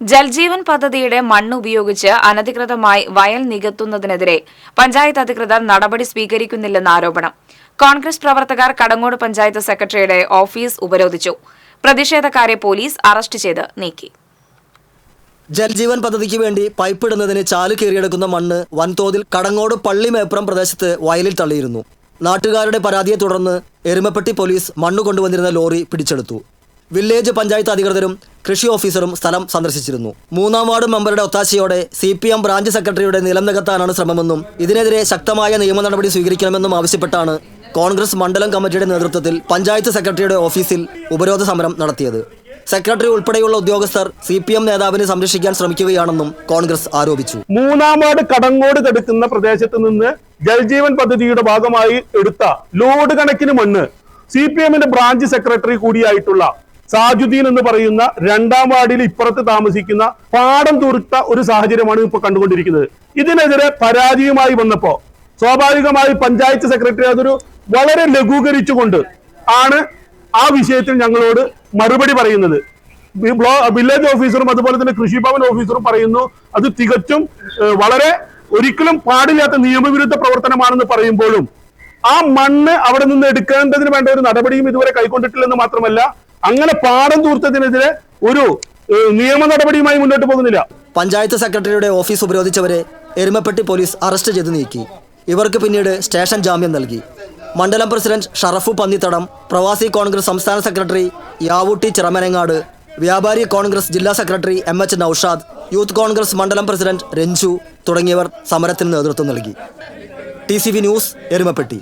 ജൽജീവൻ പദ്ധതിയുടെ മണ്ണ് ഉപയോഗിച്ച് അനധികൃതമായി വയൽ നികത്തുന്നതിനെതിരെ പഞ്ചായത്ത് അധികൃതർ നടപടി സ്വീകരിക്കുന്നില്ലെന്ന ആരോപണം. കോൺഗ്രസ് പ്രവർത്തകർ കടങ്ങോട് പഞ്ചായത്ത് സെക്രട്ടറിയുടെ ഓഫീസ് ഉപരോധിച്ചു. പ്രതിഷേധക്കാരെ പോലീസ് അറസ്റ്റ് ചെയ്ത് നീക്കി. ജൽജീവൻ പദ്ധതിക്ക് വേണ്ടി പൈപ്പ് ഇടുന്നതിന് ചാൽ കീറിയെടുക്കുന്ന മണ്ണ് വൻതോതിൽ കടങ്ങോട് പള്ളിമേപ്പുറം പ്രദേശത്ത് വയലിൽ തള്ളിയിരുന്നു. നാട്ടുകാരുടെ പരാതിയെ തുടർന്ന് എരുമപ്പെട്ടി പോലീസ് മണ്ണ് കൊണ്ടുവന്നിരുന്ന ലോറി പിടിച്ചെടുത്തു. വില്ലേജ് പഞ്ചായത്ത് അധികൃതരും കൃഷി ഓഫീസറും സ്ഥലം സന്ദർശിച്ചിരുന്നു. മൂന്നാം വാർഡ് മെമ്പറുടെ ഒത്താശയോടെ സി പി എം ബ്രാഞ്ച് സെക്രട്ടറിയുടെ നിലം നികത്താനാണ് ശ്രമമെന്നും ഇതിനെതിരെ ശക്തമായ നിയമ നടപടി സ്വീകരിക്കണമെന്നും ആവശ്യപ്പെട്ടാണ് കോൺഗ്രസ് മണ്ഡലം കമ്മിറ്റിയുടെ നേതൃത്വത്തിൽ പഞ്ചായത്ത് സെക്രട്ടറിയുടെ ഓഫീസിൽ ഉപരോധ സമരം നടത്തിയത്. സെക്രട്ടറി ഉൾപ്പെടെയുള്ള ഉദ്യോഗസ്ഥർ സി പി എം നേതാവിനെ സംരക്ഷിക്കാൻ ശ്രമിക്കുകയാണെന്നും കോൺഗ്രസ് ആരോപിച്ചു. മൂന്നാം വാർഡ് കടങ്ങോട് കെടുക്കുന്ന പ്രദേശത്ത് നിന്ന് ജൽജീവൻ പദ്ധതിയുടെ ഭാഗമായി എടുത്ത ലോഡ് കണക്കിന് മണ്ണ് സി പി എമ്മിന്റെ ബ്രാഞ്ച് സെക്രട്ടറി കൂടിയായിട്ടുള്ള സാജുദ്ദീൻ എന്ന് പറയുന്ന രണ്ടാം വാർഡിൽ ഇപ്പുറത്ത് താമസിക്കുന്ന പാടം തീർത്ത ഒരു സാഹചര്യമാണ് ഇപ്പോൾ കണ്ടുകൊണ്ടിരിക്കുന്നത്. ഇതിനെതിരെ പരാതിയുമായി വന്നപ്പോ സ്വാഭാവികമായി പഞ്ചായത്ത് സെക്രട്ടറി അതൊരു വളരെ ലഘൂകരിച്ചുകൊണ്ട് ആണ് ആ വിഷയത്തിൽ ഞങ്ങളോട് മറുപടി പറയുന്നത്. വില്ലേജ് ഓഫീസറും അതുപോലെ തന്നെ കൃഷിഭവൻ ഓഫീസറും പറയുന്നു അത് തികച്ചും വളരെ ഒരിക്കലും പാടില്ലാത്ത നിയമവിരുദ്ധ പ്രവർത്തനമാണെന്ന് പറയുമ്പോഴും ആ മണ്ണ് അവിടെ നിന്ന് എടുക്കേണ്ടതിന് വേണ്ട ഒരു നടപടിയും ഇതുവരെ കൈക്കൊണ്ടിട്ടില്ലെന്ന് മാത്രമല്ല അങ്ങനെ പാടം തൂർത്തതിനെതിരെ ഒരു നിയമ നടപടിയുമായി മുന്നോട്ട് പോകുന്നില്ല. പഞ്ചായത്ത് സെക്രട്ടറിയുടെ ഓഫീസ് ഉപരോധിച്ചവരെ എരുമപ്പെട്ടി പോലീസ് അറസ്റ്റ് ചെയ്ത് നീക്കി. ഇവർക്ക് പിന്നീട് സ്റ്റേഷൻ ജാമ്യം നൽകി. മണ്ഡലം പ്രസിഡന്റ് ഷറഫു പന്നിത്തടം പ്രവാസി കോൺഗ്രസ് സംസ്ഥാന സെക്രട്ടറി യാവൂട്ടി ചിറമനങ്ങാട് വ്യാപാരി കോൺഗ്രസ് ജില്ലാ secretary M H Noushad youth Congress മണ്ഡലം പ്രസിഡന്റ് രഞ്ജു തുടങ്ങിയവർ സമരത്തിന് നേതൃത്വം നൽകി. T news Erumapetty.